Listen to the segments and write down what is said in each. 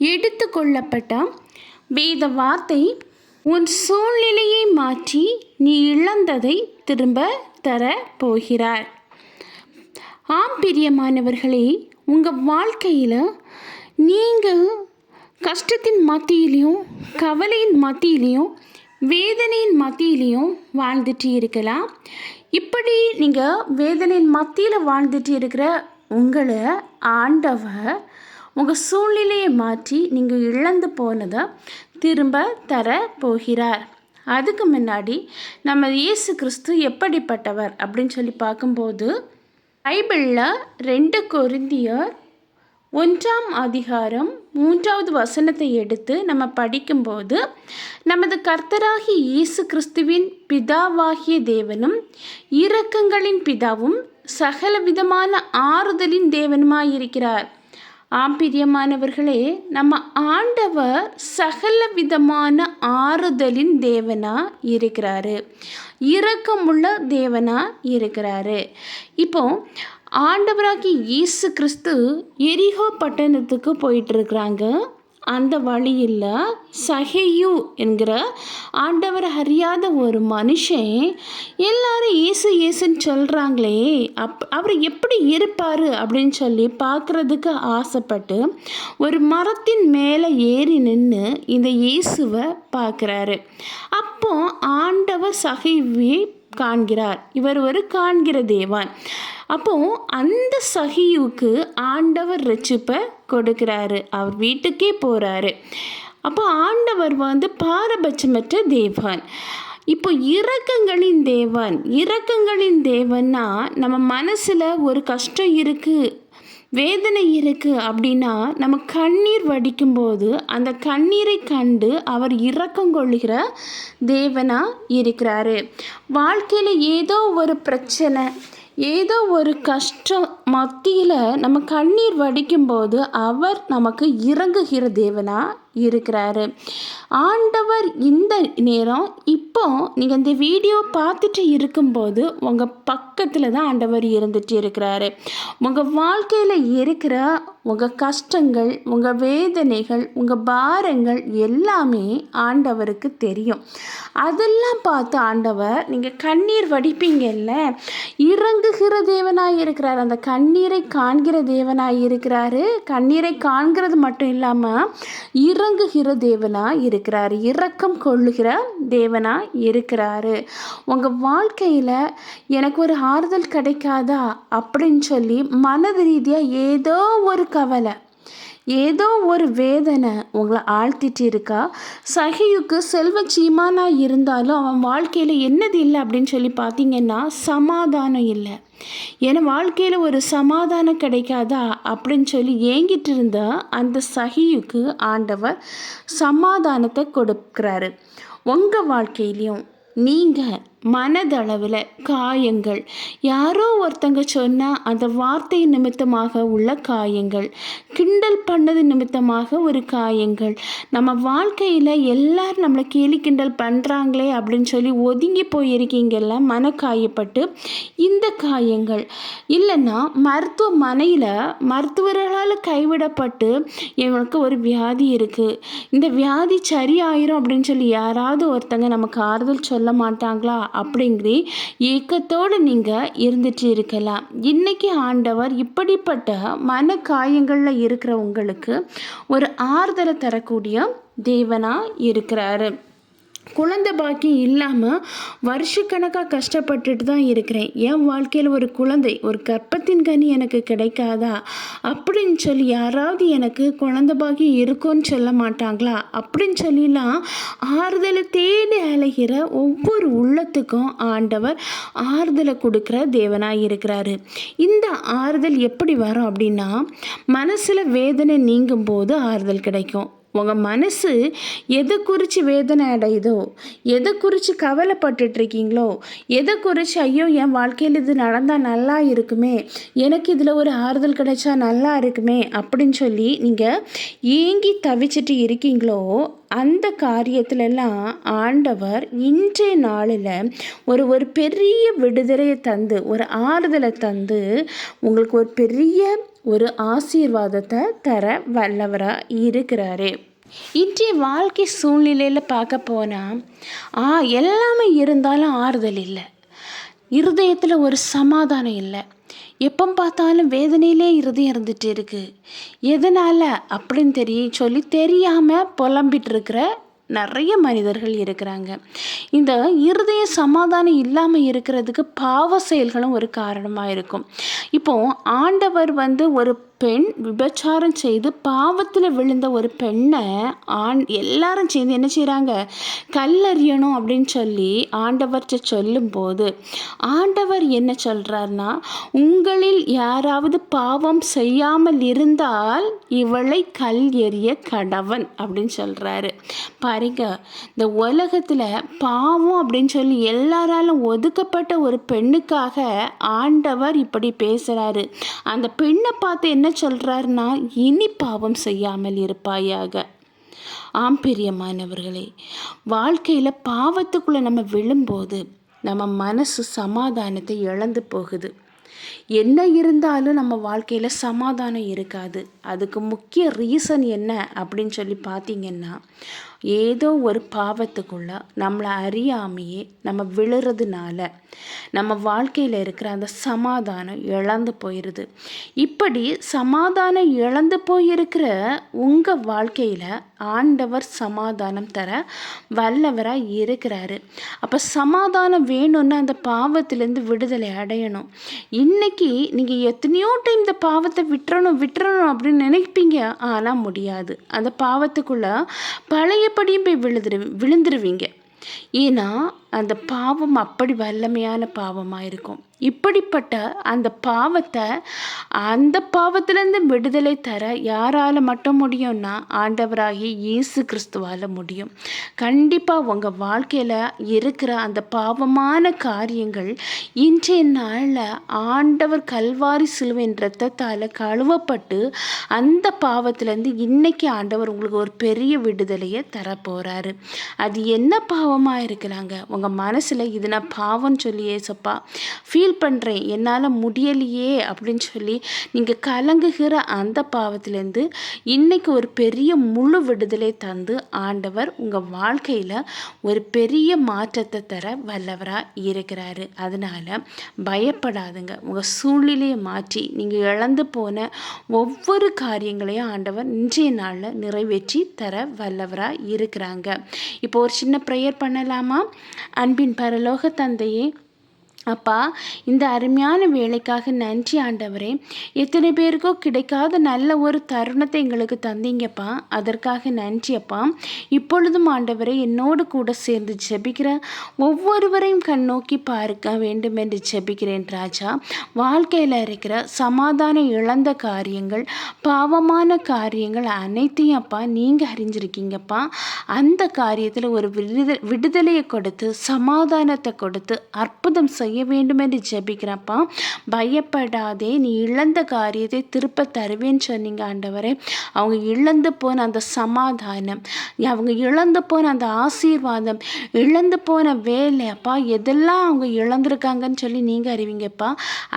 எடுத்துக்கொள்ளப்பட்ட வேத வார்த்தை உன் சூழ்நிலையை மாற்றி நீ இழந்ததை திரும்ப தர போகிறார். ஆம் பிரியமானவர்களே உங்கள் வாழ்க்கையில் நீங்கள் கஷ்டத்தின் மத்தியிலையும் கவலையின் மத்தியிலையும் வேதனையின் மத்தியிலையும் வாழ்ந்துட்டு இருக்கலாம். இப்படி நீங்கள் வேதனையின் மத்தியில் வாழ்ந்துட்டு இருக்கிற உங்களை ஆண்டவர் உங்கள் சூழ்நிலையை மாற்றி நீங்கள் இழந்து போனதை திரும்ப தர போகிறார். அதுக்கு முன்னாடி நம்ம இயேசு கிறிஸ்து எப்படிப்பட்டவர் அப்படின்னு சொல்லி பார்க்கும்போது பைபிளில் ரெண்டு கொருந்தியர் ஒன்றாம் அதிகாரம் மூன்றாவது வசனத்தை எடுத்து நம்ம படிக்கும்போது நமது கர்த்தராகி இயேசு கிறிஸ்துவின் பிதாவாகிய தேவனும் இரக்கங்களின் பிதாவும் சகல விதமான ஆறுதலின் தேவனுமாயிருக்கிறார். ஆம் பிரியமானவர்களே நம்ம ஆண்டவர் சகல விதமான ஆறுதலின் தேவனா இருக்கிறாரு. இரக்கமுள்ள தேவனா இருக்கிறாரு. இப்போ ஆண்டவராகி இயேசு கிறிஸ்து எரிகோ பட்டணத்துக்கு போயிட்டுருக்குறாங்க அந்த வழியில் சஹேயு என்கிற ஆண்டவர் அறியாத ஒரு மனுஷன் எல்லாரும் இயேசு இயேசுன்னு சொல்கிறாங்களே அப் அவர் எப்படி இருப்பார் அப்படின்னு சொல்லி பார்க்குறதுக்கு ஆசைப்பட்டு ஒரு மரத்தின் மேலே ஏறி நின்று இந்த இயேசுவை பார்க்குறாரு. அப்போ ஆண்டவர் சகைவை காண்கிறார். இவர் ஒரு காண்கிற தேவான். அப்போ அந்த சகியுக்கு ஆண்டவர் ரட்சிப்பை கொடுக்குறாரு. அவர் வீட்டுக்கே போகிறாரு அப்போ ஆண்டவர் வந்து பாரபட்சமற்ற தேவான். இப்போ இரக்கங்களின் தேவன். இரக்கங்களின் தேவன்னா நம்ம மனசில் ஒரு கஷ்டம் இருக்குது வேதனை இருக்குது அப்படின்னா நம்ம கண்ணீர் வடிக்கும்போது அந்த கண்ணீரை கண்டு அவர் இரக்கம் கொள்கிற தேவனாக இருக்கிறாரு. வாழ்க்கையில் ஏதோ ஒரு பிரச்சனை ஏதோ ஒரு கஷ்டம் மத்தியில் நம்ம கண்ணீர் வடிக்கும்போது அவர் நமக்கு இறங்குகிற தேவனாக இருக்கிறாரு. ஆண்டவர் இந்த நேரம் இப்போ நீங்கள் இந்த வீடியோ பார்த்துட்டு இருக்கும்போது உங்கள் பக்கத்தில் தான் ஆண்டவர் இருந்துட்டு இருக்கிறாரு. உங்கள் வாழ்க்கையில் இருக்கிற உங்கள் கஷ்டங்கள் உங்கள் வேதனைகள் உங்கள் பாரங்கள் எல்லாமே ஆண்டவருக்கு தெரியும். அதெல்லாம் பார்த்து ஆண்டவர் நீங்கள் கண்ணீர் வடிப்பீங்கல்ல? இறங்குகிற தேவனாக இருக்கிறார். அந்த கண்ணீரை காண்கிற தேவனாக இருக்கிறாரு. கண்ணீரை காண்கிறது மட்டும் இல்லாமல் இறங்குகிற தேவனாக இருக்கிறார். இரக்கம் கொள்ளுகிற தேவனாக இருக்கிறாரு. உங்கள் வாழ்க்கையில் எனக்கு ஒரு ஆறுதல் கிடைக்காதா? அப்படின்னு சொல்லி மனது ரீதியாக ஏதோ ஒரு கவலை. ஏதோ ஒரு வேதனை உங்களை ஆழ்த்திட்டு இருக்கா சகியுக்கு செல்வ சீமானாக இருந்தாலும் அவன் வாழ்க்கையில் என்னது இல்லை அப்படின்னு சொல்லி பார்த்தீங்கன்னா சமாதானம் இல்லை. ஏன்னா வாழ்க்கையில் ஒரு சமாதானம் கிடைக்காதா அப்படின்னு சொல்லி ஏங்கிட்டு இருந்த அந்த சகியுக்கு ஆண்டவர் சமாதானத்தை கொடுக்குறாரு. உங்கள் வாழ்க்கையிலையும் நீங்கள் மனதளவில் காயங்கள். யாரோ ஒருத்தங்க சொன்னால் அந்த வார்த்தை நிமித்தமாக உள்ள காயங்கள். கிண்டல் பண்ணது நிமித்தமாக ஒரு காயங்கள். நம்ம வாழ்க்கையில் எல்லோரும் நம்மளை கேலி கிண்டல் பண்ணுறாங்களே அப்படின்னு சொல்லி ஒதுங்கி போயிருக்கீங்கல்ல மனக்காயப்பட்டு இந்த காயங்கள். இல்லைன்னா மருத்துவமனையில் மருத்துவர்களால் கைவிடப்பட்டு எங்களுக்கு ஒரு வியாதி இருக்குது இந்த வியாதி சரியாயிரும் அப்படின்னு சொல்லி யாராவது ஒருத்தங்க நமக்கு ஆறுதல் சொல்ல மாட்டாங்களா? அப்படிங்கிற ஏக்கத்தோடு நீங்கள் இருந்துட்டு இருக்கலாம். இன்றைக்கி ஆண்டவர் இப்படிப்பட்ட மன காயங்களில் இருக்கிற உங்களுக்கு ஒரு ஆறுதலை தரக்கூடிய தேவனாக இருக்கிறாரு. குழந்தை பாக்கியம் இல்லாமல் வருஷக்கணக்காக கஷ்டப்பட்டுட்டு தான் இருக்கிறேன். என் வாழ்க்கையில் ஒரு குழந்தை ஒரு கற்பத்தின் கனி எனக்கு கிடைக்காதா? அப்படின்னு சொல்லி யாராவது எனக்கு குழந்தை பாக்கியம் இருக்கும்னு சொல்ல மாட்டாங்களா? அப்படின்னு சொல்லிலாம் ஆறுதலை தேடி அலைகிற ஒவ்வொரு உள்ளத்துக்கும் ஆண்டவர் ஆறுதலை கொடுக்குற தேவனாக இருக்கிறாரு. இந்த ஆறுதல் எப்படி வரும் அப்படின்னா மனசில் வேதனை நீங்கும் போது ஆறுதல் கிடைக்கும். உங்கள் மனசு எதை குறித்து வேதனை அடையுதோ எதை குறித்து கவலைப்பட்டுட்டு இருக்கீங்களோ எதை குறித்து ஐயோ என் வாழ்க்கையில் இது நடந்தால் நல்லா இருக்குமே எனக்கு இதில் ஒரு ஆறுதல் கிடைச்சா நல்லா இருக்குமே அப்படின்னு சொல்லி நீங்கள் ஏங்கி தவிச்சிட்டு இருக்கீங்களோ அந்த காரியத்திலெல்லாம் ஆண்டவர் இன்றைய நாளில் ஒரு ஒரு பெரிய விடுதலையை தந்து ஒரு ஆறுதலை தந்து உங்களுக்கு ஒரு பெரிய ஒரு ஆசீர்வாதத்தை தர வல்லவராக இருக்கிறாரு. இன்றைய வாழ்க்கை சூழ்நிலையில் பார்க்க போனால் ஆ எல்லாமே இருந்தாலும் ஆறுதல் இல்லை. இருதயத்தில் ஒரு சமாதானம் இல்லை. எப்போ பார்த்தாலும் வேதனையிலே இருதயம் இருந்துகிட்டு இருக்குது எதனால் அப்படின்னு தெரிய சொல்லி தெரியாமல் புலம்பிட்டு இருக்கிற நிறைய மனிதர்கள் இருக்கிறாங்க. இந்த இருதய சமாதானம் இல்லாமல் இருக்கிறதுக்கு பாவ செயல்களும் ஒரு காரணமாக இருக்கும். இப்போ ஆண்டவர் வந்து ஒரு பெண் விபச்சாரம் செய்து பாவத்தில் விழுந்த ஒரு பெண்ணை ஆண் எல்லாரும் சேர்ந்து என்ன செய்கிறாங்க கல்லறியணும் அப்படின்னு சொல்லி ஆண்டவர்கிட்ட சொல்லும்போது ஆண்டவர் என்ன சொல்கிறாருன்னா உங்களில் யாராவது பாவம் செய்யாமல் இருந்தால் இவளை கல் எறிய கடவன் அப்படின்னு சொல்கிறாரு பாருங்க இந்த உலகத்தில் பாவம் அப்படின்னு சொல்லி எல்லாராலும் ஒதுக்கப்பட்ட ஒரு பெண்ணுக்காக ஆண்டவர் இப்படி பேசுகிறாரு அந்த பெண்ணை பார்த்து என்ன என்ன சொல்கிறாருன்னா இனி பாவம் செய்யாமல் இருப்பாயாக. ஆம் பிரியமானவர்களே வாழ்க்கையில் பாவத்துக்குள்ளே நம்ம விழும்போது நம்ம மனசு சமாதானத்தை இழந்து போகுது. என்ன இருந்தாலும் நம்ம வாழ்க்கையில் சமாதானம் இருக்காது. அதுக்கு முக்கிய ரீசன் என்ன அப்படின்னு சொல்லி பார்த்தீங்கன்னா ஏதோ ஒரு பாவத்துக்குள்ள நம்மளை அறியாமையே நம்ம விழுறதுனால நம்ம வாழ்க்கையில் இருக்கிற அந்த சமாதானம் இழந்து போயிடுது இப்படி சமாதானம் இழந்து போயிருக்கிற உங்கள் வாழ்க்கையில் ஆண்டவர் சமாதானம் தர வல்லவராக இருக்கிறாரு. அப்போ சமாதானம் வேணும்னா அந்த பாவத்திலேருந்து விடுதலை அடையணும். இன்னைக்கு நீங்கள் எத்தனையோ டைம் இந்த பாவத்தை விட்டுறணும் விட்டுறணும் அப்படின்னு நினைப்பீங்க. ஆனால் முடியாது. அந்த பாவத்துக்குள்ளே பழையபடியும் போய் விழுந்துரு விழுந்துருவீங்க. ஏன்னா அந்த பாவம் அப்படி வல்லமையான பாவமாக இருக்கும். இப்படிப்பட்ட அந்த பாவத்தை அந்த பாவத்திலேருந்து விடுதலை தர யாரால் மட்டும் முடியும்னா ஆண்டவராகி இயேசு கிறிஸ்துவால் முடியும். கண்டிப்பாக உங்கள் வாழ்க்கையில் இருக்கிற அந்த பாவமான காரியங்கள் இன்றைய நாளில் ஆண்டவர் கல்வாரி சிலுவின் ரத்தத்தால் கழுவப்பட்டு அந்த பாவத்திலேருந்து இன்னைக்கு ஆண்டவர் உங்களுக்கு ஒரு பெரிய விடுதலையை தரப்போகிறாரு அது என்ன பாவமாக இருக்கிறாங்க உங்கள் மனசில் இது நான் பாவம்னு சொல்லி ஏசப்பா ஃபீல் ஃபீல் பண்ணுறேன் என்னால் முடியலையே அப்படின்னு சொல்லி நீங்கள் கலங்குகிற அந்த பாவத்திலேருந்து இன்றைக்கி ஒரு பெரிய முழு விடுதலை தந்து ஆண்டவர் உங்கள் வாழ்க்கையில் ஒரு பெரிய மாற்றத்தை தர வல்லவராக இருக்கிறாரு. அதனால் பயப்படாதுங்க. உங்கள் சூழ்நிலையை மாற்றி நீங்கள் இழந்து போன ஒவ்வொரு காரியங்களையும் ஆண்டவர் இன்றைய நாளில் நிறைவேற்றி தர வல்லவராக இருக்கிறாங்க. இப்போ ஒரு சின்ன ப்ரேயர் பண்ணலாமா? அன்பின் பரலோக தந்தையே அப்பா இந்த அருமையான வேலைக்காக நன்றி ஆண்டவரே. எத்தனை பேருக்கோ கிடைக்காத நல்ல ஒரு தருணத்தை எங்களுக்கு தந்தீங்கப்பா. அதற்காக நன்றி அப்பா. இப்பொழுதும் ஆண்டவரை என்னோடு கூட சேர்ந்து ஜெபிக்கிற ஒவ்வொருவரையும் கண் நோக்கி பார்க்க வேண்டும் என்று ஜெபிக்கிறேன் ராஜா. வாழ்க்கையில் இருக்கிற சமாதானம் இழந்த காரியங்கள் பாவமான காரியங்கள் அனைத்தையும் அப்பா நீங்கள் அறிஞ்சிருக்கீங்கப்பா. அந்த காரியத்தில் ஒரு விடுதலை விடுதலையை கொடுத்து சமாதானத்தை கொடுத்து அற்புதம் செய்ய செய்ய வேண்டும் என்று ஜெபிக்கிறப்பா பயப்படாதே நீ இழந்த காரியத்தை திருப்ப தருவேன்னு சொன்னீங்க ஆண்டவரே. அவங்க இழந்து போன அந்த சமாதானம் அவங்க இழந்து போன அந்த ஆசீர்வாதம் இழந்து போன வேலை அப்பா எதெல்லாம் அவங்க இழந்திருக்காங்கன்னு சொல்லி நீங்கள் அறிவிங்கப்பா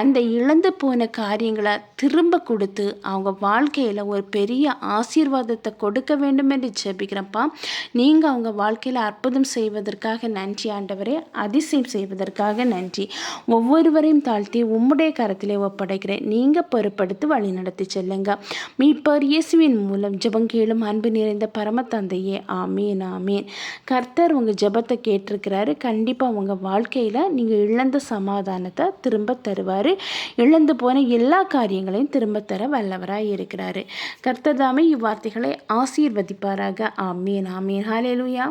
அந்த இழந்து போன காரியங்களை திரும்ப கொடுத்து அவங்க வாழ்க்கையில் ஒரு பெரிய ஆசீர்வாதத்தை கொடுக்க வேண்டும் என்று ஜெபிக்கிறப்பா நீங்கள் அவங்க வாழ்க்கையில் அற்புதம் செய்வதற்காக நன்றி ஆண்டவரே அதிசயம் செய்வதற்காக நன்றி. ஒவ்வொருவரையும் தாழ்த்தி உம்முடைய கரத்திலே ஒப்படைக்கிறேன். நீங்கள் பொறுப்படுத்தி வழி நடத்தி செல்லுங்க. மீட்பர் இயேசுவின் மூலம் ஜெபம் கேளும் அன்பு நிறைந்த பரம தந்தையே ஆமீன் ஆமீன். கர்த்தர் உங்கள் ஜெபத்தை கேட்டிருக்கிறாரு. கண்டிப்பாக உங்கள் வாழ்க்கையில் நீங்கள் இழந்த சமாதானத்தை திரும்ப தருவார். இழந்து போன எல்லா காரியங்களையும் திரும்ப தர வல்லவராக இருக்கிறாரு. கர்த்தர் தாமே இவ்வார்த்தைகளை ஆசீர்வதிப்பாராக. ஆமீன் ஆமீன். ஹalleluya.